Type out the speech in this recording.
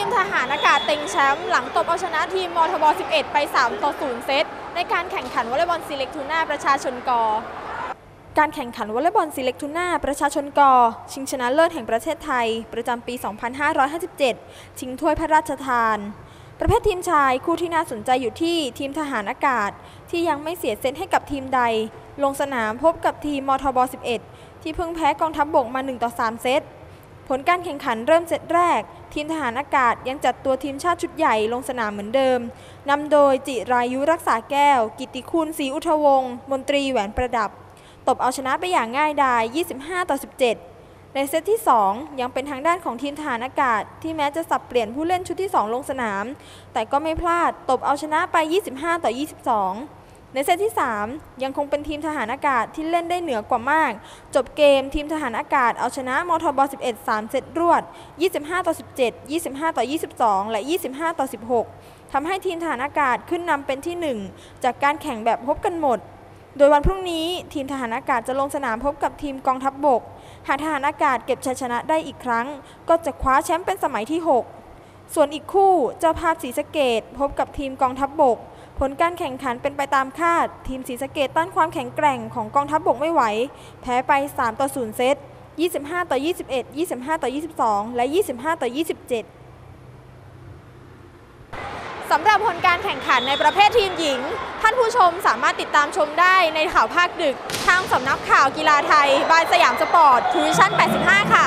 ทีมทหารอากาศเต็งแชมป์หลังตบเอาชนะทีมมทบ 11 ไป 3 ต่อ 0 เซต ในการแข่งขันวอลเลย์บอลซีเล็กทูน่าประชาชนกการแข่งขันวอลเลย์บอลซีเล็กทูน่าประชาชนกชิงชนะเลิศแห่งประเทศไทย ประจำปี 2557 ชิงถ้วยพระราชทาน ประเภททีมชายคู่ที่น่าสนใจอยู่ที่ทีมทหารอากาศ ที่ยังไม่เสียเซตให้กับทีมใด ลงสนามพบกับทีมมทบ 11 ที่เพิ่งแพ้กองทัพบบกมา 1 ต่อ 3 เซต ผลการแข่งขันเริ่มเซตแรก ทีมทหารอากาศยังจัดตัวทีมชาติชุดใหญ่ลงสนามเหมือนเดิมนำโดยจิรายุรักษาแก้ว กิติคุณศรีอุทวงศ์มนตรีแหวนประดับ ตบเอาชนะไปอย่างง่ายดาย 25 ต่อ 17 ในเซตที่ 2 ยังเป็นทางด้านของทีมทหารอากาศ ที่แม้จะสับเปลี่ยนผู้เล่นชุดที่ 2 ลงสนาม แต่ก็ไม่พลาดตบเอาชนะไป 25 ต่อ 22 ในเซตที่ 3 ยังคงเป็นทีมทหารอากาศที่เล่นได้เหนือกว่ามาก จบเกมทีมทหารอากาศเอาชนะมทบ 11 3 เซตรวด 25 ต่อ 17 25 ต่อ 22 และ 25 ต่อ 16 ทำให้ทีมทหารอากาศขึ้นนำเป็นที่ 1 จากการแข่งแบบพบกันหมด โดยวันพรุ่งนี้ทีมทหารอากาศจะลงสนามพบกับทีมกองทัพบบก หากทหารอากาศเก็บชัยชนะได้อีกครั้ง ก็จะคว้าแชมป์เป็นสมัยที่ 6 ส่วนอีกคู่เจ้าภาพศรีสะเกดพบกับทีมกองทัพบบก ผลการแข่งขันเป็นไปตามคาด ทีมศรีสะเกดต้านความแข็งแกร่งของกองทัพบบกไม่ไหว แพ้ไป 3 ต่อ 0 เซต 25 ต่อ 21 25 ต่อ 22 และ 25 ต่อ 27 สำหรับผลการแข่งขันในประเภททีมหญิง ท่านผู้ชมสามารถติดตามชมได้ในข่าวภาคดึก ทางสำนักข่าวกีฬาไทย บายสยามสปอร์ตทูวิชั่น 85 ค่ะ